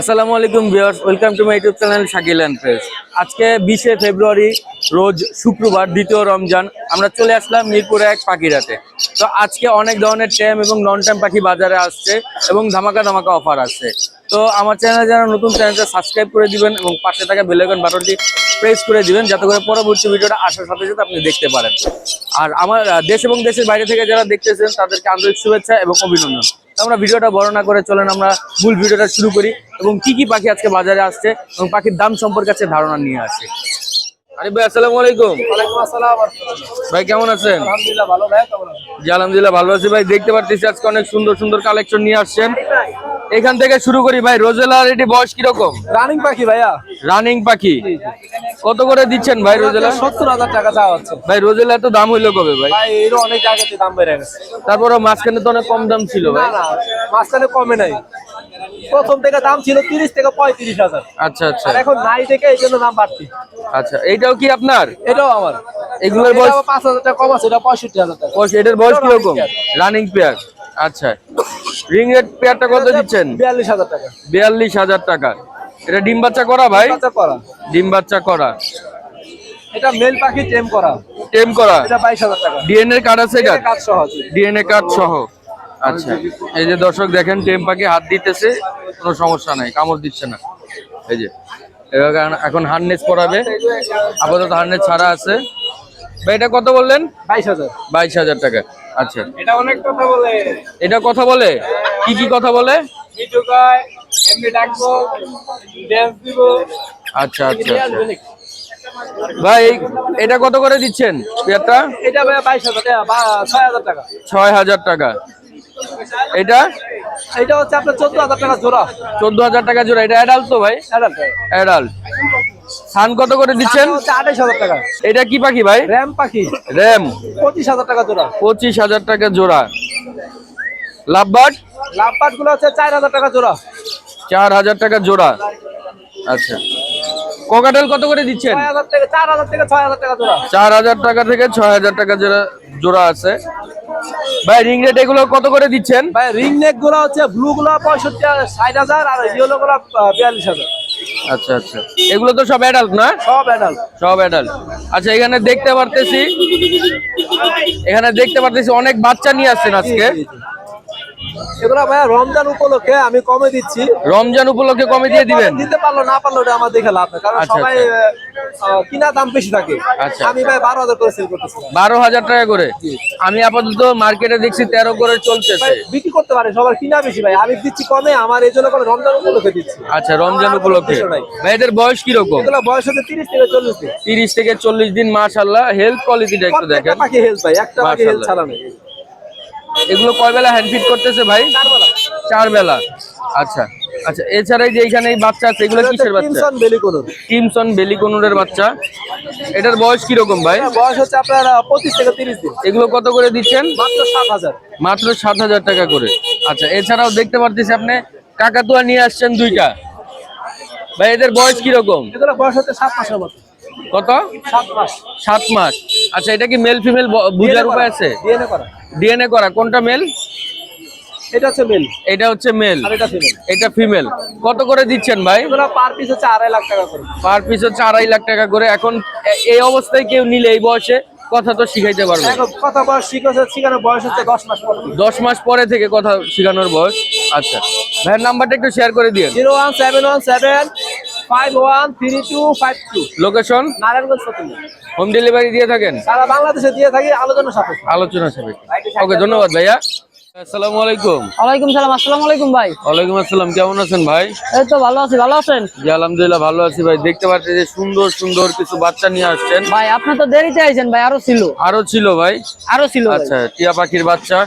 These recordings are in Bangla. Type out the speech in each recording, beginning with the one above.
আসসালামু আলাইকুম viewers, welcome to my YouTube channel Shakil and fresh. আজকে বিশে ফেব্রুয়ারি, রোজ শুক্রবার, দ্বিতীয় রমজান, আমরা চলে আসলাম মিরপুরে এক পাখিরাতে। তো আজকে অনেক ধরনের ট্যাম এবং নন ট্যাম পাখি বাজারে আসছে এবং ধামাকা ধামাকা অফার আসছে তো আমার চ্যানেল যারা নতুন, চ্যানেলটা সাবস্ক্রাইব করে দিবেন এবং পাশে থাকা বেলাইকন বাটনটি প্রেস করে দিবেন, যাতে করে পরবর্তী ভিডিওটা আসার সাথে সাথে আপনি দেখতে পারেন। আর আমার দেশ এবং দেশের বাইরে থেকে যারা দেখতেছেন, তাদেরকে আন্তরিক শুভেচ্ছা এবং অভিনন্দন। আমরা ভিডিওটা বড় না করে চলেন আমরা মূল ভিডিওটা শুরু করি এবং কি কি পাখি আজকে বাজারে আসছে এবং পাখির দাম সম্পর্কে আজকে ধারণা নিয়ে আসে। ভাই আসসালামু আলাইকুম। ভাই কেমন আছেন? ভাই কেমন আছেন? জি আলহামদুলিল্লাহ ভালো আছি ভাই। দেখতে পারতেছি আজকে অনেক সুন্দর সুন্দর কালেকশন নিয়ে আসছেন। এখান থেকে শুরু করি ভাই রোজেলার এটি বয়স কীরকম? রানিং পাখি ভাইয়া। রানিং পাখি। কত করে দিচ্ছেন ভাই রোজেলা? সত্তর হাজার টাকা চাওয়া হচ্ছে ভাই রোজেলা এত দাম হইল কবে ভাই? এরও অনেক আগেতে দাম বেড়ে গেছে। তারপরে মাঝখানে তো অনেক কম দাম ছিল ভাই। মাঝখানে কমে নাই। প্রথম থেকে দাম ছিল তিরিশ থেকে পঁয়ত্রিশ হাজার। আচ্ছা আচ্ছা। এখন নাই থেকে এই জন্য দাম বাড়তি। আচ্ছা এইটাও কি আপনার? এটাও আমার। এগুলোর বয়স পাঁচ হাজার টাকা কম আছে এটা পঁয়ষট্টি হাজার টাকা। এটার বয়স কীরকম? রানিং পেয়ার আচ্ছা। রিং রেড পেয়ারটা কত দিচ্ছেন? বিয়াল্লিশ হাজার টাকা। বিয়াল্লিশ হাজার টাকা। এটা ডিম বাচ্চা করা ভাই? করা। ডিম বাচ্চা করা। এটা মেল পাখি টেম করা। টেম করা? এটা বাইশ হাজার টাকা। ডিএনএ কার্ড আছে এটা? কাজ সহজ ডিএনএ কার্ড সহ। আচ্ছা। এই যে দর্শক দেখেন টেম পাখি হাত দিতেছে কোনো সমস্যা নাই কামড় দিচ্ছে না। এই যে এবার এখন- এখন হার্নেস পরাবে। আপাতত হার্নেস ছাড়া আছে। ভাই এটা কত বললেন? বাইশ হাজার। বাইশ হাজার টাকা। আচ্ছা। এটা অনেক কথা বলে। এটা কথা বলে? কি কি কথা বলে? এমনি ডাকবো ড্যান্স দিব। আচ্ছা আচ্ছা আচ্ছা। ভাই এটা কত করে দিচ্ছেন পেয়ারটা? এটা ভাই বাইশ হাজার টাকা টাকা। ছয় হাজার টাকা। এটা? এটা হচ্ছে আপনার চোদ্দ হাজার টাকা জোড়া। চোদ্দ হাজার টাকা জোড়া। এটা অ্যাডাল্ট তো ভাই? অ্যাডাল্ট অ্যাডাল্ট সান কত করে দিচ্ছেন? এটা হচ্ছে আঠাশ হাজার টাকা। এটা কি পাখি ভাই? র্যাম পাখি। র্যাম। পঁচিশ হাজার টাকা জোড়া। পঁচিশ হাজার টাকা জোড়া। লাভবার্ড? লাভপাটগুলো হচ্ছে চার হাজার টাকা জোড়া। চার হাজার টাকা জোড়া। আচ্ছা। কোকাটেল কত করে দিচ্ছেন? চার হাজার টাকা থেকে ছয় হাজার টাকা জোড়া জোড়া আছে। ভাই রিং রেট এগুলো কত করে দিচ্ছেন? ভাই রিং নেকগুলো হচ্ছে ব্লু গুলো পঁয়ষট্টি ষাট হাজার আর ইয়েলো গুলো বিয়াল্লিশ হাজার। আচ্ছা আচ্ছা। এগুলো তো সব অ্যাডাল্ট না? সব অ্যাডাল্ট সব অ্যাডাল্ট আচ্ছা এখানে দেখতে পারতেছি। এখানে দেখতে পারতেছি অনেক বাচ্চা নিয়ে আসছেন আজকে। এগুলো ভাই রমজান উপলক্ষে আমি কমে দিচ্ছি। রমজান উপলক্ষে কমে দিয়ে দিবেন? দিতে পারল না পারল ওটা আমার দেখে লাভ কারণ আচ্ছা, সবাই কিনা দাম বেশি থাকে। আচ্ছা। আমি ভাই বারো হাজার করে সেল করতেছি বারো হাজার টাকা করে? আমি আপাতত মার্কেটে দেখছি তেরো করে চলতেছে। ভাই বিক্রি করতে পারে সবার কিনা বেশি ভাই। আমি দিচ্ছি কমে আমার এই জন্য করে রমজান উপলক্ষে দিচ্ছি। আচ্ছা রমজান উপলক্ষে। ভাই এদের বয়স কীরকম? এগুলো বয়স হচ্ছে তিরিশ থেকে চল্লিশ দিন। তিরিশ থেকে চল্লিশ দিন মাশাল্লাহ হেলথ কোয়ালিটিটা একটু দেখেন। হেলথ ভাই একটা হেলথ ছাড়া নেই। এগুলো কয় বেলা হ্যান্ড ফিট করতেছে ভাই? চার বেলা। আচ্ছা আচ্ছা এছাড়া যে এখানে বাচ্চা আছে এগুলো কিসের বাচ্চা? বেলিকোনোর। টিমসন বেলিকনুরের বাচ্চা। এটার বয়স কীরকম ভাই? বয়স হচ্ছে আপনার আহ, পঁচিশ থেকে তিরিশ দিন। এগুলো কত করে দিচ্ছেন? মাত্র সাত হাজার। মাত্র সাত হাজার টাকা করে। আচ্ছা এছাড়াও দেখতে পারতেছি আপনি কাকাতুয়া নিয়ে আসছেন দুইটা। ভাই এদের বয়স কীরকম? এগুলো বয়স হচ্ছে সাত মাসের মতো। কত? সাত মাস। সাত মাস। আচ্ছা এটা কি মেল ফিমেল বুঝার উপায় আছে? ডিএনএ করা। ডিএনএ করা। কোনটা মেল এটা হচ্ছে মেল এটা হচ্ছে মেল এটা ফিমেল কত করে দিচ্ছেন ভাই? এগুলো পার পিস হচ্ছে আড়াই লাখ টাকা করে। পার পিস হচ্ছে আড়াই লাখ টাকা করে। এখন এই অবস্থায় কেউ নিলে এই বয়সে কথা তো শিখাইতে পারবে। কথা বয়স শিখানোর বয়স হচ্ছে দশ মাস পর। দশ মাস পরে থেকে কথা শেখানোর বয়স। আচ্ছা। ভাইয়ের নাম্বারটা একটু শেয়ার করে দিয়ে zero one seven one seven location Narayanganj home delivery দিয়ে থাকেন? সারা বাংলাদেশে দিয়ে থাকি আলোচনা সাপেক্ষে। আলোচনা সাপেক্ষে। ওকে ধন্যবাদ ভাইয়া। আসসালামু আলাইকুম। ওয়ালাইকুম সালাম আসসালামু আলাইকুম ভাই। ওয়ালাইকুম আসসালাম কেমন আছেন ভাই? এই তো ভালো আছি ভালো আছেন? জি আলহামদুলিল্লাহ ভালো আছি ভাই। দেখতে পাচ্ছি যে সুন্দর সুন্দর কিছু বাচ্চা নিয়ে আসছেন। ভাই আপনি তো দেরিতে আইছেন ভাই আরও ছিল। আরও ছিল ভাই? আরও ছিল আচ্ছা টিয়া পাখির বাচ্চা।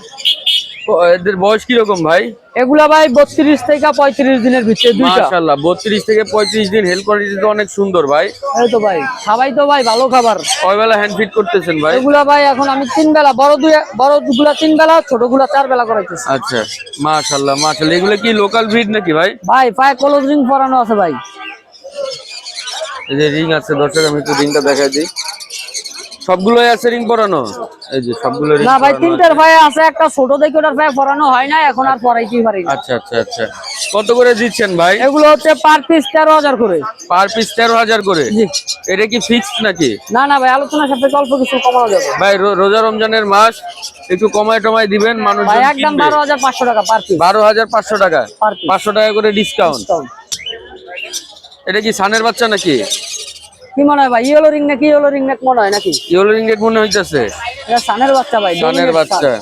এদের বয়স কীরকম ভাই? এগুলা ভাই বত্রিশ থেকে পঁয়ত্রিশ দিনের ভিতরে দুইটা। মাশাআল্লাহ বত্রিশ থেকে পঁয়ত্রিশ দিন হেলথ কোয়ালিটি তো অনেক সুন্দর ভাই। এই তো ভাই খাবাই তো ভাই ভালো খাবার। কয় বেলা হ্যান্ড ফিট করতেছেন ভাই? এগুলা ভাই এখন আমি তিন বেলা বড় দুই বড়গুলা তিন বেলা ছোটগুলা চার বেলা করাইতেছি। আচ্ছা মাশাআল্লাহ মাশাআল্লাহ। এগুলো কি লোকাল ব্রিড নাকি ভাই? ভাই পায়ে কলজ রিং পরানো আছে ভাই। এই যে রিং আছে দর্শক আমি একটু রিংটা দেখাই দিই। সবগুলোই আছে রিং পরানো? এই যে সবগুলো রিং না ভাই তিনটার পায়ে আছে একটা ছোট দেখে ওটার পায়ে পরানো হয় না এখন আর পরাইতেই পারি না। আচ্ছা আচ্ছা আচ্ছা। কত করে দিচ্ছেন ভাই? এগুলো হচ্ছে পার পিস তেরো হাজার করে। পার পিস তেরো হাজার করে? জি। এটা কি ফিক্সড নাকি? না না ভাই আলোচনার সাথে অল্প কিছু কমানো যাবে। ভাই রো- রোজা রমজানের মাস একটু কমায় টমায় দিবেন মানুষ ভাই একদম বারো হাজার পাঁচশো টাকা পার পিস বারো হাজার পাঁচশো টাকা? পার পিস পাঁচশো টাকা করে ডিসকাউন্ট এটা কি সানের বাচ্চা নাকি? কি মনে হয় ভাই? ইয়েলো রিং নাকি ইয়েলো রিং নাকি মনে হয় নাকি? ইয়েলো রিঙ্গেট মনে হইতেছে। এটা সানের বাচ্চা ভাই সানের বাচ্চা। সান।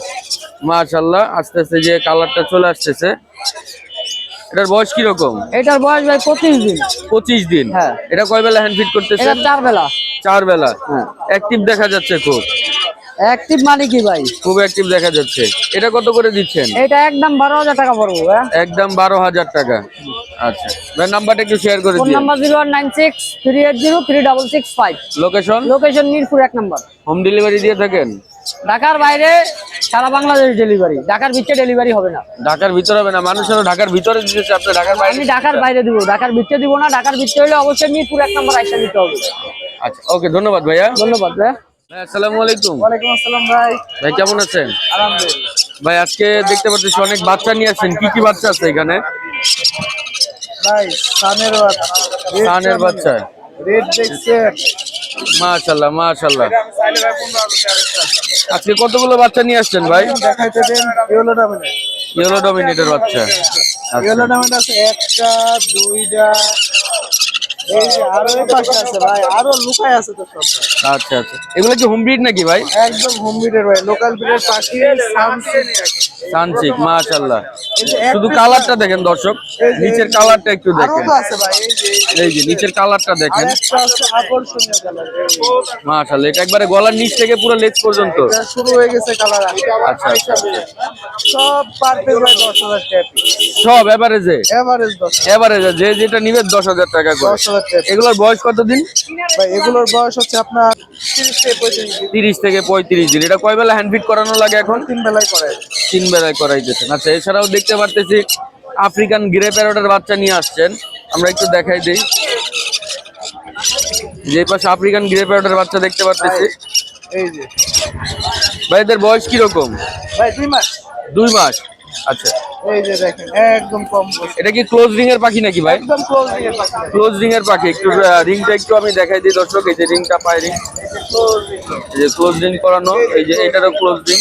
মাশাল্লাহ আস্তে আস্তে যে কালারটা চলে আসতেছে। এটার বয়স কীরকম? এটার বয়স ভাই পঁচিশ দিন। পঁচিশ দিন। হ্যাঁ। এটা কয় বেলা হ্যান্ড ফিট করতেছে? এটা চার বেলা। চার বেলা। হ্যাঁ। অ্যাক্টিভ দেখা যাচ্ছে খুব। অ্যাক্টিভ মানে কি ভাই? খুব অ্যাক্টিভ দেখা যাচ্ছে। এটা কত করে দিচ্ছেন? এটা একদম বারো হাজার টাকা পড়ব হ্যাঁ। একদম বারো হাজার টাকা। আচ্ছা। ভাই নাম্বারটা একটু শেয়ার করে দিন number zero one nine six three eight zero three double six five. Location location Mirpur number. Home delivery দিয়ে থাকেন? ঢাকার বাইরে সারা বাংলাদেশ ডেলিভারি ঢাকার ভিতরে ডেলিভারি হবে না। ঢাকার ভিতরে হবে না মানুষের ঢাকার ভিতরে দিতেছে আপনি ঢাকার বাইরে আমি ঢাকার বাইরে দিব ঢাকার ভিতরে দিব না ঢাকার ভিতরে হলে অবশ্যই মিরপুর এক নাম্বার আইসা দিতে হবে। আচ্ছা ওকে ধন্যবাদ ভাইয়া। ধন্যবাদ ভাই ভাই আসসালামু আলাইকুম। ওয়ালাইকুম আসসালাম ভাই। ভাই কেমন আছেন? আলহামদুলিল্লাহ। ভাই আজকে দেখতে পাচ্ছি অনেক বাচ্চা নিয়ে আসছেন কি কি বাচ্চা আছে এখানে? সানের বাচ্চা। মাশাল্লাহ মাশাল্লাহ। আজকে কতগুলো বাচ্চা নিয়ে আসছেন ভাই? দেখাইতে দেন ইয়েলো ডমিনেটের বাচ্চা। ইয়েলো ডমিনেট আছে একটা দুইটা এই যে আরও এই পাশে আছে ভাই আরও লুকায় আছে তো সব। আচ্ছা আচ্ছা। এগুলো কি হোম ব্রিড নাকি ভাই? একদম হোম ব্রিডের ভাই লোকাল ব্রিডের পাখি শুধু কালারটা দেখেন দর্শক নিচের কালারটা একটু দেখেন। আছে ভাই এই যে নিচের কালারটা দেখেন। আকর্ষণীয় কালার এটা একবারে গলার নিচ থেকে পুরো লেজ পর্যন্ত। শুরু হয়ে গেছে কালার আচ্ছা, আচ্ছা। সব পার পিস ভাই দশ হাজার টাকা সব এভারেজে এভারেজ যে যেটা নিবে দশ হাজার টাকা করে। টাকা এগুলোর বয়স কতদিন? ভাই এগুলোর বয়স হচ্ছে আপনার তিরিশ থেকে পঁয়ত্রিশ দিন। তিরিশ থেকে পঁয়ত্রিশ দিন। এটা কয় বেলা হ্যান্ড ফিট করানো লাগে এখন? তিন বেলায় করে তিন বেলায় করাইতেছেন। আচ্ছা এছাড়াও দেখতে পারতেছি আফ্রিকান গ্রে প্যারোটের বাচ্চা নিয়ে আসছেন। আমরা একটু দেখাই দিই। যে পাশে আফ্রিকান গ্রে প্যারোটের বাচ্চা দেখতে পারতেছি। এই যে। ভাই এদের বয়স কীরকম? ভাই দুই মাস। দুই মাস? আচ্ছা। এই যে দেখেন একদম কম এটা কি ক্লোজ রিং এর পাখি নাকি ভাই? একদম ক্লোজ দিয়ে পাখি। ক্লোজ রিং এর পাখি। একটু রিংটা একটু আমি দেখাই দিই দর্শক এই যে রিংটা পাই রিং এই যে ক্লোজ রিং করানো এই যে এটারও ক্লোজ রিং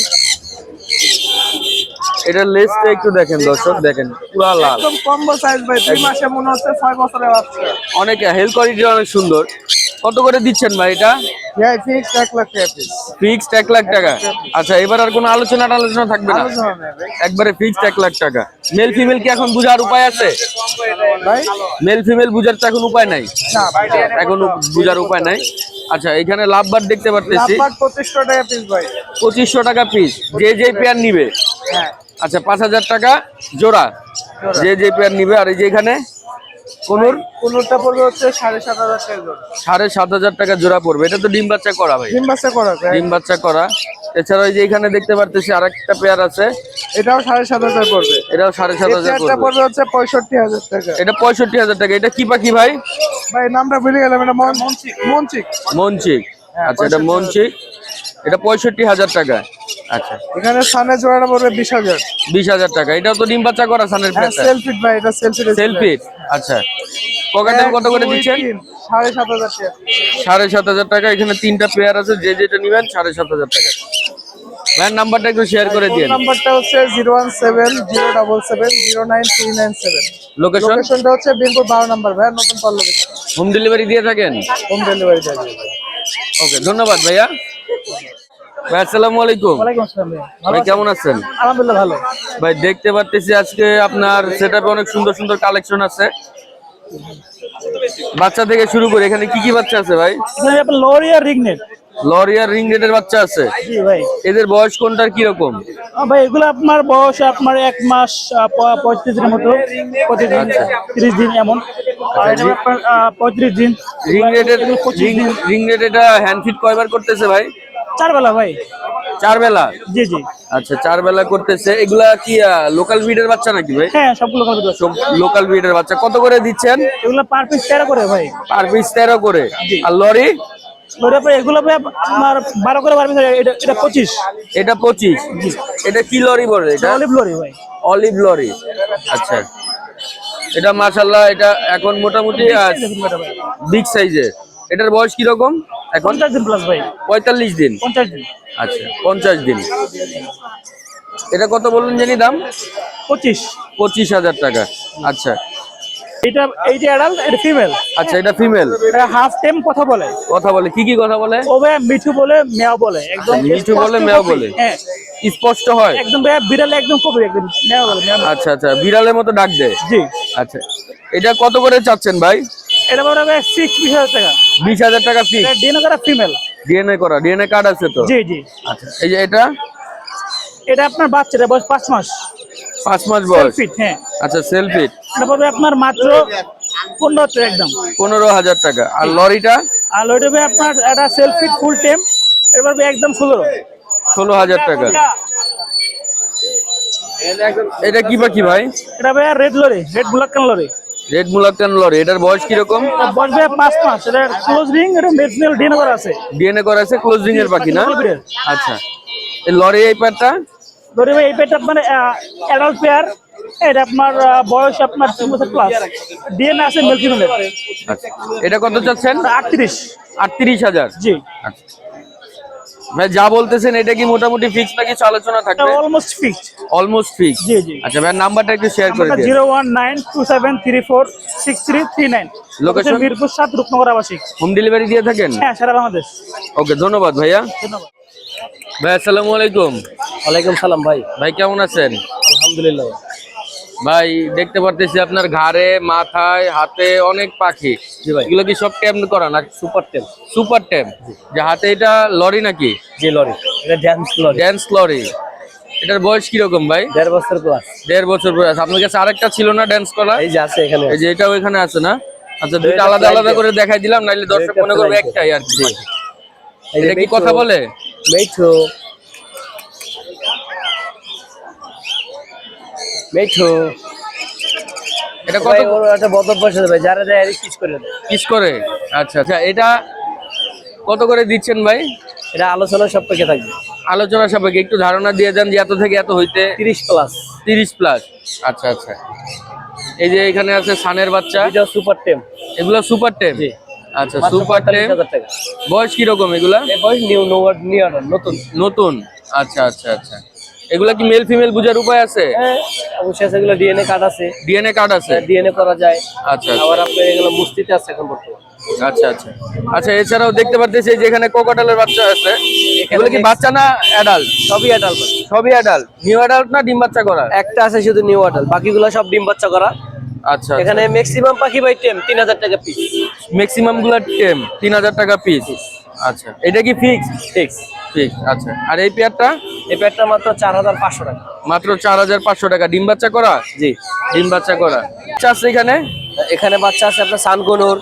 এটার লেসটা একটু দেখেন দর্শক দেখেন পুরা লাল। একদম কম্বো সাইজ ভাই দুই মাসে মনে হচ্ছে ছয় বছরের বাচ্চা। অনেক হেলথ কোয়ালিটি অনেক সুন্দর। কত করে দিচ্ছেন ভাই এটা? ফিক্সড এক লাখ টাকা আচ্ছা এবার আর কোনো আলোচনা থাকবে না? একবারে ফিক্সড এক লাখ টাকা। মেল ফিমেল কি এখন বুঝার উপায় আছে? মেল ফিমেল বুঝার তো এখন উপায় নাই। এখন বুঝার উপায় নাই। আচ্ছা এখানে লাভবার দেখতে পারতেছি। পঁচিশশো টাকা পিস ভাই। পঁচিশশো টাকা পিস যে যে পেয়ার নিবে। হ্যাঁ। আচ্ছা পাঁচ হাজার টাকা জোড়া। যে যে পেয়ার নিবে আর এই যে এখানে কোনুর কোনোটা পড়বে হচ্ছে সাড়ে সাত হাজার টাকা জোড়া। সাড়ে সাত হাজার টাকা জোড়া পড়বে। এটা তো ডিম বাচ্চা করা ভাই। ডিম বাচ্চা করা ডিম বাচ্চা করা। এছাড়া ওই যে এখানে দেখতে পারতেছি আরেকটা পেয়ার আছে। এটাও সাড়ে সাত হাজার পড়বে। এটাও সাড়ে সাত হাজার পড়বে। হচ্ছে পঁয়ষট্টি হাজার টাকা। এটা পঁয়ষট্টি হাজার টাকা। এটা কি পাখি ভাই? ভাই নামটা ভুলে গেলাম এটা মন- মনচিক। মনচিক। মনচিক। আচ্ছা এটা 65,000 মনচিক এটা পঁয়ষট্টি হাজার টাকা। আচ্ছা। এখানে সানে জোড়াটা পড়বে বিশ হাজার। বিশ হাজার টাকা। এটাও তো ডিম বাচ্চা করা সানের হ্যাঁ সেলফিট ভাই এটা সেলফিট সেলফি আচ্ছা। পকেটের কত করে দিচ্ছেন? সাড়ে সাত হাজার টাকা। সাড়ে সাত হাজার টাকা। এখানে তিনটা পেয়ার আছে যে যেটা নিবেন সাড়ে সাত হাজার টাকা। ভ্যান নাম্বারটা একটু শেয়ার করে দিন নাম্বারটা হচ্ছে zero one seven zero double seven zero nine three nine seven. Location লোকেশনটা হচ্ছে বিনপুর বারো নাম্বার ভাই নতুন পার হোম ডেলিভারি দিয়ে থাকেন? হোম ডেলিভারি যাবে ওকে ধন্যবাদ ভাইয়া। ভাই আসসালামু আলাইকুম। ভাই কেমন আছেন? আলহামদুলিল্লাহ ভালো। ভাই দেখতে আজকে আপনার সেটআপে অনেক সুন্দর সুন্দর কালেকশন আছে। বাচ্চা থেকে শুরু করে এখানে কি কি বাচ্চা আছে ভাই? এখানে আপনার লোরিয়ার রিগনেট। লরিয়ার রিং রেডের বাচ্চা আছে? জি ভাই। এদের বয়স কোনটার কি রকম ভাই এগুলো আপনার বয়স আপনার এক মাস পঁয়ত্রিশ দিনের মতো। প্রতিদিন তিরিশ দিন এমন। আহ, পঁয়ত্রিশ দিন। রিং পঁচিশ রিং দিন। রিং রেড এটা হ্যান্ড ফিট কয়বার করতেছে ভাই? চার বেলা ভাই। চার বেলা জি জি। আচ্ছা চার বেলা করতেছে। এগুলা কি লোকাল ব্রিডের বাচ্চা নাকি ভাই? হ্যাঁ সবগুলো কমপ্লিট আছে সব লোকাল ব্রিডের বাচ্চা। কত করে দিচ্ছেন? এগুলো পার পিস তেরো করে ভাই। পার পিস তেরো করে। আর লরি? এগুলো আপনার বারো করে এটা এটা পঁচিশ। এটা পঁচিশ। এটা কি লরি বলে এটা? অলিভ লরি ভাই। Olive lory. আচ্ছা। এটা এটা এখন মোটামুটি বিগ সাইজের এটার বয়স কীরকম এখন? পঞ্চাশ দিন প্লাস ভাই। পঁয়তাল্লিশ দিন। পঞ্চাশ দিন। আচ্ছা পঞ্চাশ দিন। এটা কত বললেন জানি দাম? পঁচিশ। পঁচিশ হাজার টাকা। আচ্ছা এটা এইটা অ্যাডাল্ট এটা ফিমেল আচ্ছা এটা ফিমেল এটা হাফ টাইম কথা বলে। কথা বলে কি কি কথা বলে? ও ভাই মিঠু বলে মেয়া বলে। একদম আচ্ছা, মিঠু বলে, মেয়া বলে। হ্যাঁ। স্পষ্ট হয়? একদম ভাই বিড়ালে একদম কপি একদম মেয়া বলে মেয়া আচ্ছা আচ্ছা বিড়ালের মতো ডাক দেয়? জি। আচ্ছা এটা কত করে চাচ্ছেন ভাই? এটা বলে ভাই সিক্স বিশ হাজার টাকা। বিশ হাজার টাকা ফিক্স এটা ডিএনএ করা ফিমেল ডিএনএ করা ডিএনএ কার্ড আছে তো? জি জি। আচ্ছা এই যে এটা? এটা আপনার বাচ্চাটা বয়স পাঁচ মাস। পাঁচ মাস বয়স। হ্যাঁ। আচ্ছা সেলফিট এটা পড়বে আপনার মাত্র পনেরো একদম। পনেরো হাজার টাকা। আর লরিটা? আর ভাই আপনার এটা সেলফিট ফুল টাইম এটা পড়বে একদম ষোলো। ষোলো হাজার টাকা। এটা কি পাখি ভাই? এটা ভাই রেড লরি রেড ব্ল্যাক কান লরি রেড মুলাক্কান লরি এটার বয়স কীরকম? এটা বয়স ভাই পাঁচ মাস। এটা ক্লোজ রিং এটা মেডিসিনাল ডিএনএ করা আছে। ডিএনএ করা আছে ক্লোজিং এর পাখি না? আচ্ছা। এই লরি এই পারটা ধরে এই পেট আপনার অ্যাডাল্ট পেয়ার এটা আপনার বয়স আপনার তিন বছর প্লাস ডিএনএ আছে মিল্কি মিলের আচ্ছা। এটা কত চাচ্ছেন? আটত্রিশ। আটত্রিশ হাজার। জি। আচ্ছা। ভাই যা বলতেছেন এটা কি মোটামুটি ফিক্স না কিছু আলোচনা এটা থাকবে? অলমোস্ট ফিক্সড অলমোস্ট ফিক্স জি জি। আচ্ছা ভাই নাম্বারটা একটু শেয়ার করে দিন। Zero one nine two seven three four six three three nine Location? Mirpur সাত রূপনগর আবাসিক। হোম ডেলিভারি দিয়ে থাকেন? হ্যাঁ সারা বাংলাদেশ। ওকে ধন্যবাদ ভাইয়া। ধন্যবাদ। ভাই আসসালামু আলাইকুম। ওয়ালাইকুম সালাম ভাই। ভাই কেমন আছেন? আলহামদুলিল্লাহ। ভাই দেখতে পারতেছি আপনার ঘাড়ে মাথায় হাতে অনেক পাখি। ভাই। এগুলো কি সব ট্যাম করা না সুপার টেম। সুপার ট্যাম যে হাতে এটা লরি নাকি? যে লরি। এটা ড্যান্স লরি। Dance lorry. এটার বয়স কীরকম ভাই? দেড় বছর প্লাস দেড় বছর বয়স আপনার কাছে আরেকটা ছিল না ড্যান্স করা? এই যে আছে এখানে। এই যে এটাও এখানে আছে না? আচ্ছা দুইটা আলাদা আলাদা করে দেখাই দিলাম নাইলে দর্শক মনে করবে একটাই আর কি এটা কি কথা বলে? মেঠো মেঠো। এটা কত একটা বদ অভ্যাস ভাই যারা যায় কিস করে পিস করে? আচ্ছা আচ্ছা এটা কত করে দিচ্ছেন ভাই? এটা আলোচনা সাপেক্ষে থাকবে। আলোচনা সাপেক্ষে একটু ধারণা দিয়ে দেন যে এত থেকে এত হইতে তিরিশ প্লাস তিরিশ প্লাস আচ্ছা আচ্ছা। এই যে এখানে আছে সানের বাচ্চা। এটা সুপার টেম। এগুলো সুপার টেম? জি। আচ্ছা সুপার টেম। বয়স কীরকম এগুলা? বয়স নিউ নোয়ার নিউ নতুন। নতুন? আচ্ছা আচ্ছা আচ্ছা। এগুলা কি মেল ফিমেল বুঝার উপায় আছে? হ্যাঁ অবশ্যই আছে এগুলো ডিএনএ কার্ড আছে। ডিএনএ কার্ড আছে? ডিএনএ করা যায়। আচ্ছা আচ্ছা। আবার আপনার এগুলো মুস্তিতে আছে এখন বর্তমান। আচ্ছা আচ্ছা। আচ্ছা এছাড়াও দেখতে পারতেছি যে এখানে কোকাটালের বাচ্চা আছে। এগুলো কি বাচ্চা না অ্যাডাল্ট সবই অ্যাডাল্ট সবই অ্যাডাল্ট নিউ অ্যাডাল্ট না ডিম বাচ্চা করা? একটা আছে শুধু নিউ অ্যাডাল্ট বাকিগুলো সব ডিম বাচ্চা করা। আচ্ছা এখানে ম্যাক্সিমাম পাখি বাই টেম তিন হাজার টাকা পিস ম্যাক্সিমামগুলো টেম তিন হাজার টাকা পিস আচ্ছা এটা কি ফিক্স ফিক্স ফিক্স আচ্ছা। আর এই পেয়ারটা? এই প্যাডটা মাত্র চার হাজার পাঁচশো টাকা। মাত্র চার হাজার পাঁচশো টাকা। ডিম বাচ্চা করা? জি ডিম বাচ্চা করা। আচ্ছা আছে এখানে? এখানে বাচ্চা আছে আপনার সান গনুর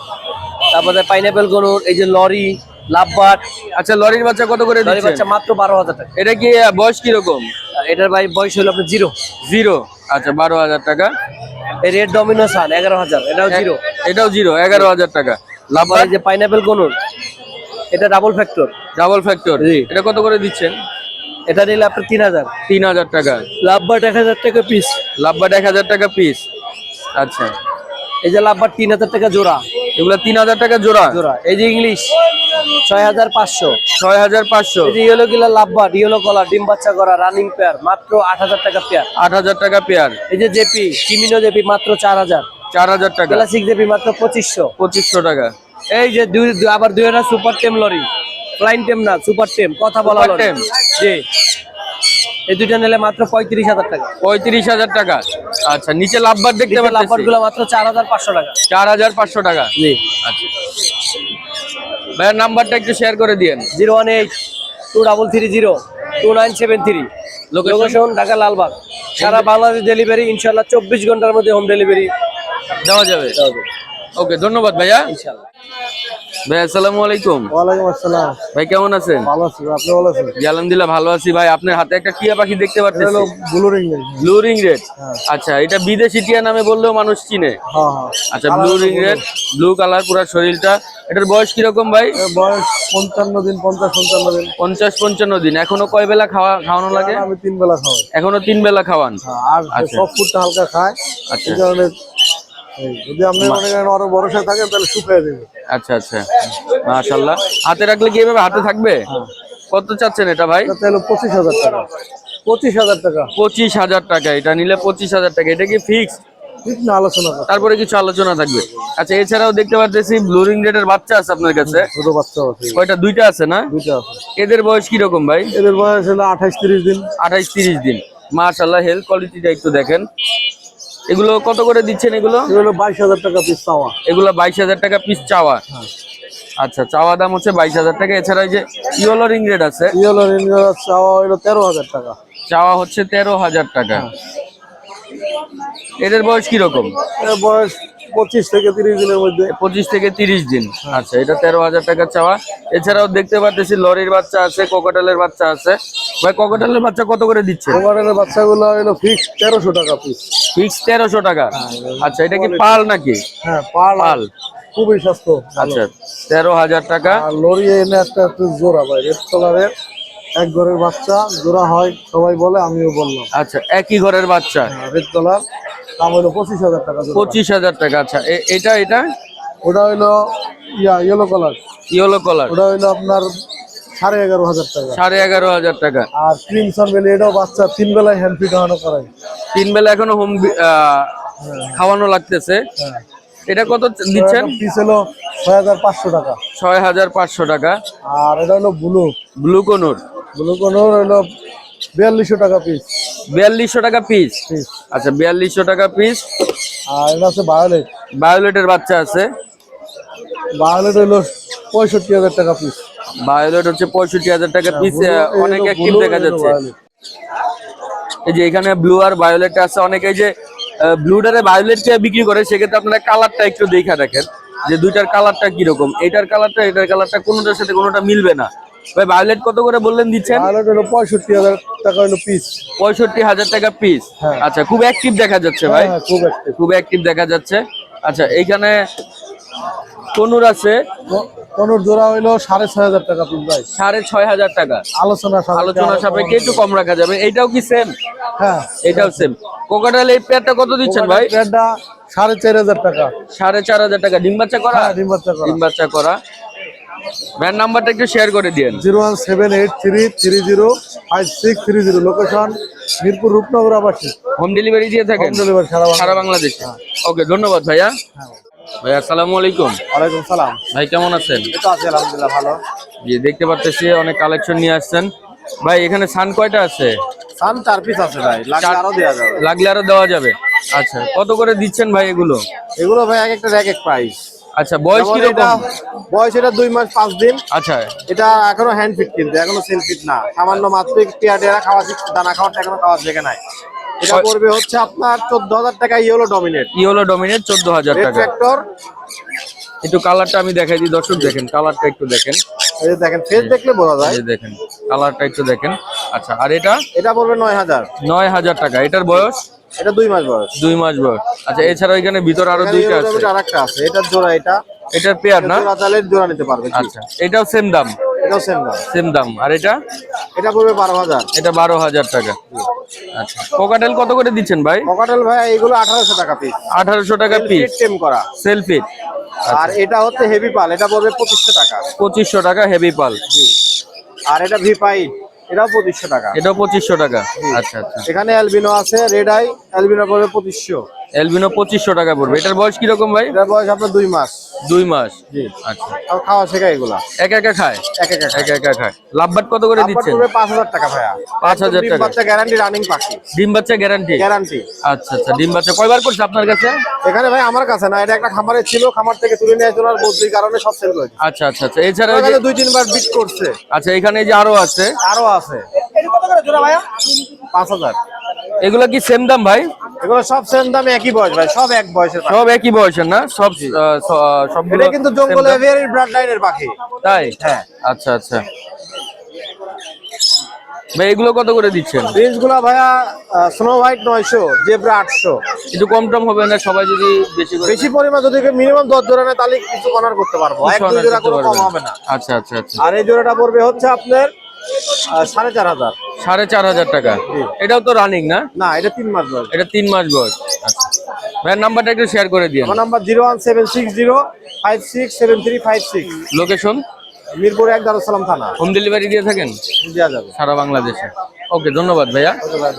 তারপরে পাইনাপেল গনুর এই যে লরি লাভবাট আচ্ছা লরির বাচ্চা কত করে লরি বাচ্চা মাত্র বারো হাজার টাকা। এটা কি বয়স কীরকম? এটার ভাই বয়স হলো আপনার জিরো। জিরো। আচ্ছা বারো হাজার টাকা। এই রেড ডমিনো সান এগারো হাজার এটাও জিরো। এটাও জিরো এগারো হাজার টাকা। এই যে পাইনাপেল গনুর এটা ডাবল ফ্যাক্টর ডাবল ফ্যাক্টর জি। এটা কত করে দিচ্ছেন? এটা নিলে আপনার তিন হাজার। তিন হাজার টাকা। লাভবাট এক হাজার টাকা পিস লাভবার এক হাজার টাকা পিস আচ্ছা। এই যে লাভবাট তিন হাজার টাকা জোড়া। এগুলো তিন হাজার টাকা জোড়া? জোড়া। এই যে ইংলিশ ছয় হাজার পাঁচশো। ছয় হাজার পাঁচশো। এই যে ইয়েলো গিলা লাভবাট ইয়েলো কলার ডিম বাচ্চা করা রানিং পেয়ার মাত্র আট হাজার টাকা পেয়ার আট হাজার টাকা পেয়ার এই যে জেপি কিমিনো জেপি মাত্র চার হাজার। চার হাজার টাকা। ক্লাসিক জেপি মাত্র পঁচিশশো। পঁচিশশো টাকা। এই যে দুই আবার দুই হাজার সুপার টেম লরি। ফ্লাইন টেম না সুপার টেম কথা বলা লরি। জি। এই দুইটা নিলে মাত্র পঁয়ত্রিশ হাজার টাকা। পঁয়ত্রিশ হাজার টাকা। আচ্ছা নিচে লাভবার দেখতে লাভবাট পাচ্ছি গুলো মাত্র চার হাজার পাঁচশো টাকা। চার হাজার পাঁচশো টাকা। জি। আচ্ছা। ভাইয়ের নাম্বারটা একটু শেয়ার করে দিয়েন। Zero one eight two double three zero two nine seven three? Location Dhaka Lalbagh. সারা বাংলাদেশ ডেলিভারি ইনশাল্লাহ চব্বিশ ঘণ্টার মধ্যে হোম ডেলিভারি দেওয়া যাবে। ওকে ধন্যবাদ ভাইয়া। ইনশাল্লাহ ভাই আসসালামু আলাইকুম। ওয়ালাইকুম আসসালাম। ভাই কেমন আছেন? ভালো আছি আপনি ভালো আছেন? জি আলহামদুলিল্লাহ ভালো আছি ভাই। আপনার হাতে একটা টিয়া পাখি দেখতে পাচ্ছি blue ring blue ring red আচ্ছা এটা বিদেশি টিয়া নামে বললেও মানুষ চিনে। হ্যাঁ হ্যাঁ। আচ্ছা blue ring red blue colour পুরো শরীরটা। এটার বয়স কীরকম ভাই? বয়স পঞ্চান্ন দিন পঞ্চাশ পঞ্চান্ন দিন। পঞ্চাশ পঞ্চান্ন দিন। এখনও কয় বেলা খাওয়া খাওয়ানো লাগে? আমি তিন বেলা খাওয়াই। এখনও তিন বেলা খাওয়ান? হ্যাঁ, আর আচ্ছা। সব ফুডটা হালকা খায়। আচ্ছা। যদি আপনি মনে করেন আরও ভরসা থাকে তাহলে শুকিয়ে দেবে। আচ্ছা আচ্ছা। মাশাল্লাহ হাতে রাখলে কি এভাবে হাতে থাকবে? কত চাচ্ছেন এটা ভাই? পঁচিশ হাজার টাকা। পঁচিশ হাজার টাকা। পঁচিশ হাজার টাকা। এটা নিলে পঁচিশ হাজার টাকা। এটা কি ফিক্স আলোচনা তারপরে কিছু আলোচনা থাকবে। আচ্ছা এছাড়াও দেখতে পাচ্ছি ব্লুরিং রেডের বাচ্চা আছে আপনার কাছে। ছোট বাচ্চা আছে। কয়টা? দুইটা আছে না? দুইটা আছে। এদের বয়স কি রকম ভাই? এদের বয়স হলো আঠাইশ তিরিশ দিন। আঠাইশ তিরিশ দিন। মাশাল্লাহ হেলথ কোয়ালিটিটা একটু দেখেন। এগুলো কত করে দিচ্ছেন এগুলো? এগুলো বাইশ হাজার টাকা পিস চাওয়া। এগুলো বাইশ হাজার টাকা পিস চাওয়া। আচ্ছা চাওয়া দাম হচ্ছে বাইশ হাজার টাকা। এছাড়া এই যে ইয়েলো রিং রেড আছে। ইয়েলো রেঞ্জার চাওয়া হলো তেরো হাজার টাকা। চাওয়া হচ্ছে তেরো হাজার টাকা। এদের বয়স কীরকম? এর বয়স পঁচিশ থেকে তিরিশ দিনের মধ্যে। পঁচিশ থেকে তিরিশ দিন। আচ্ছা এটা তেরো হাজার টাকা চাওয়া। এছাড়াও দেখতে পাচ্ছি লরির বাচ্চা আছে কোকাটেলের বাচ্চা আছে। ভাই কোকাটেলের বাচ্চা কত করে দিচ্ছে? ওভারের বাচ্চাগুলো হলো ফিক্স তেরোশো টাকা পিস ফিক্স তেরোশো টাকা। আচ্ছা এটা কি পাল নাকি? হ্যাঁ পাল। পাল। খুবই ভালো। আচ্ছা তেরো হাজার টাকা। আর লরি এনে একটা একটু জোড়া ভাই রেড কালারের এক ঘরের বাচ্চা জোড়া হয় সবাই বলে আমিও বললাম। আচ্ছা একই ঘরের বাচ্চা? রেড কালার দাম হলো পঁচিশ হাজার টাকা পঁচিশ হাজার টাকা আচ্ছা এটা এটা? ওটা হইল ইয়া ইয়েলো কালার ইয়েলো কালার ওটা হইল আপনার সাড়ে এগারো হাজার টাকা। সাড়ে এগারো হাজার টাকা। আর ক্রিমসন বেলি এটাও বাচ্চা তিন বেলায় হ্যান্ড ফিট তিন বেলা এখনও হোম খাওয়ানো লাগতেছে। হ্যাঁ। এটা কত দিচ্ছেন পিস হলো ছয় হাজার পাঁচশো টাকা। ছয় হাজার পাঁচশো টাকা। আর এটা হলো ব্লু ব্লু কোনোর। ব্লু কোনোর হইল বিয়াল্লিশশো টাকা পিস বিয়াল্লিশশো টাকা পিস আচ্ছা বিয়াল্লিশশো টাকা পিস আর এটা আছে ভায়োলেট বায়োলেটের বাচ্চা আছে। ভায়োলেট হইল পঁয়ষট্টি হাজার টাকা পিস বায়োলেট হচ্ছে পঁয়ষট্টি হাজার টাকা পিস অনেক অ্যাক্টিভ দেখা যাচ্ছে। এই যে এখানে ব্লু আর ভায়োলেট আছে অনেকে এই যে ব্লুটারে ভায়োলেট বিক্রি করে সেক্ষেত্রে আপনারা কালারটা একটু দেখা রাখেন যে দুইটার কালারটা কীরকম। এটার কালারটা এটার কালারটা কোনোটার সাথে কোনোটা মিলবে না। ভাই ভায়োলেট কত করে বললেন দিচ্ছেন? ভায়োলেট হলো পঁয়ষট্টি হাজার টাকা হইল পিস পঁয়ষট্টি হাজার টাকা পিস হ্যাঁ। আচ্ছা খুব অ্যাক্টিভ দেখা যাচ্ছে ভাই। হ্যাঁ খুব অ্যাক্টিভ দেখা যাচ্ছে। আচ্ছা এইখানে কনুর আছে। কোনোর জোড়া হইল সাড়ে ছয় হাজার টাকা পিস ভাই। সাড়ে ছয় হাজার টাকা। আলোচনা আলোচনা সাপেক্ষে একটু কম রাখা যাবে। এইটাও কি সেম হ্যাঁ। এটাও সেম কোকাটাল এই পেয়ারটা কত দিচ্ছেন ভাই? টাকা। ডিম বাচ্চা করা? হ্যাঁ ডিম বাচ্চা করা। ডিম বাচ্চা করা। ভ্যান নাম্বারটা একটু শেয়ার করে দিন zero one seven eight three three zero five six three zero location Mirpur Rupnagar আবাসী home delivery দিয়ে থাকেন? হোম ডেলিভারি সারা বাংলাদেশে। ওকে ধন্যবাদ ভাইয়া। ভাই আসসালামু আলাইকুম। ওয়ালাইকুম সালাম। ভাই কেমন আছেন? এই তো আছি আলহামদুলিল্লাহ ভালো। জি দেখতে পাচ্ছি অনেক কালেকশন নিয়ে আসছেন। ভাই এখানে সান কয়টা আছে? সান চার পিস আছে ভাই লাগলে আরও দেওয়া যাবে। লাগলে আরও দেওয়া যাবে। আচ্ছা কত করে দিচ্ছেন ভাই এগুলো? এগুলো ভাই এক একটা এক এক প্রাইস আচ্ছা বয়স কীরকম? বয়স এটা দুই মাস পাঁচ দিন। আচ্ছা। এটা এখনও হ্যান্ড ফিট কিন্তু এখনও সেল ফিট না। সামান্য মাত্র টিয়া টিয়ারা খাওয়া দানা খাওয়াটা এখনও খাওয়া শেখে নাই। এটা পড়বে হচ্ছে আপনার চোদ্দ হাজার টাকা ইয়েলো ডমিনেট ইয়েলো ডমিনেট চোদ্দ হাজার রেড টাকা। ট্র্যাক্টর একটু কালারটা আমি দেখাই দিই দর্শক দেখেন কালারটা একটু দেখেন। এই যে দেখেন ফেস দেখলে বোঝা এই যায় যে দেখেন কালারটা একটু দেখেন। আচ্ছা আর এটা? এটা পড়বে নয় হাজার। নয় হাজার টাকা। এটার বয়স? এটা দুই মাস বয়স। দুই মাস বয়স। আচ্ছা এছাড়া এখানে ভিতর আরও দুইটা আছে। আর একটা আছে এটার জোড়া এটা। এটার পেয়ার না? জোড়া জোড়া নিতে পারবে আচ্ছা এটাও সেম দাম? এটাও সেম দাম। সেম দাম। আর এটা? এটা পড়বে বারো হাজার। এটা বারো হাজার টাকা। আচ্ছা কোকাটেল কত করে দিচ্ছেন ভাই? পকাটেল ভাই এইগুলো আঠারোশো টাকা পিস আঠারোশো টাকা পিস টেম করা। সেলফিট আর এটা হচ্ছে হেভি পাল এটা পড়বে পঁচিশশো টাকা। পঁচিশশো টাকা হেভি পাল জি। আর এটা ভি পাইট এটাও পঁচিশশো টাকা। এটাও পঁচিশশো টাকা। আচ্ছা আচ্ছা। এখানে অ্যালবিনো আছে রেড আই অ্যালবিনো পড়বে পঁচিশশো। এলবিনো পঁচিশশো টাকা পড়বে। এটার বয়স কীরকম ভাই? এটার বয়স আপনার দুই মাস। দুই মাস। জি। আচ্ছা। আর খাওয়া শেখা এগুলা? একা একা খায়? এক এক এক একা একা খায়। লাভবাট কত করে দিচ্ছেন? পাঁচ হাজার টাকা ভাইয়া। পাঁচ হাজার ডিম টাকা। বাচ্চা গ্যারান্টি রানিং পাখি। ডিম বাচ্চা গ্যারান্টি গ্যারান্টি আচ্ছা আচ্ছা ডিম বাচ্চা। কয়বার করছে আপনার কাছে? এখানে ভাই আমার কাছে না এটা একটা খামারে ছিল খামার থেকে তুলে নিয়ে আসলে বদলির কারণে সব সেল হয়েছে আচ্ছা আচ্ছা আচ্ছা। এছাড়া ওই যে কাছে দুই তিনবার বিট করছে। আচ্ছা এখানে এই যে আরও আছে। আরও আছে। কত করে জোড়া ভাইয়া? পাঁচ হাজার। এগুলো কি সেম দাম ভাই? এগুলো সব সেম দামে একই বয়স ভাই সব এক বয়সের সব একই বয়সের না? সব এটা কিন্তু জঙ্গল দাম? এভিয়ারি লাইনের পাখি। তাই? হ্যাঁ। আচ্ছা আচ্ছা। ভাই এগুলো কত করে দিচ্ছেন? ভাইয়া স্নো হোয়াইট নয়শো জেব্রা আটশো। একটু কম টম হবে না? সবাই যদি বেশি করে বেশি পরিমাণ যদি মিনিমাম দশ জোড়া নেয় তাহলে কিছু কনার করতে পারব। এক দুই জোড়া কোনো কম হবে না। আচ্ছা আচ্ছা আচ্ছা। আর এই জোড়াটা পড়বে হচ্ছে আপনার সাড়ে চার হাজার। সাড়ে চার হাজার টাকা। এটাও তো রানিং না? না এটা তিন মাস বয়স। এটা তিন মাস বয়স। আচ্ছা। ভাইয়ের নাম্বারটা একটু শেয়ার করে দিন আমার number zero one seven six zero five six seven three five six. Location Mirpur এক দারুসালাম থানা। হোম ডেলিভারি দিয়ে থাকেন? দেওয়া যাবে। সারা বাংলাদেশে। ওকে ধন্যবাদ ভাইয়া। ধন্যবাদ।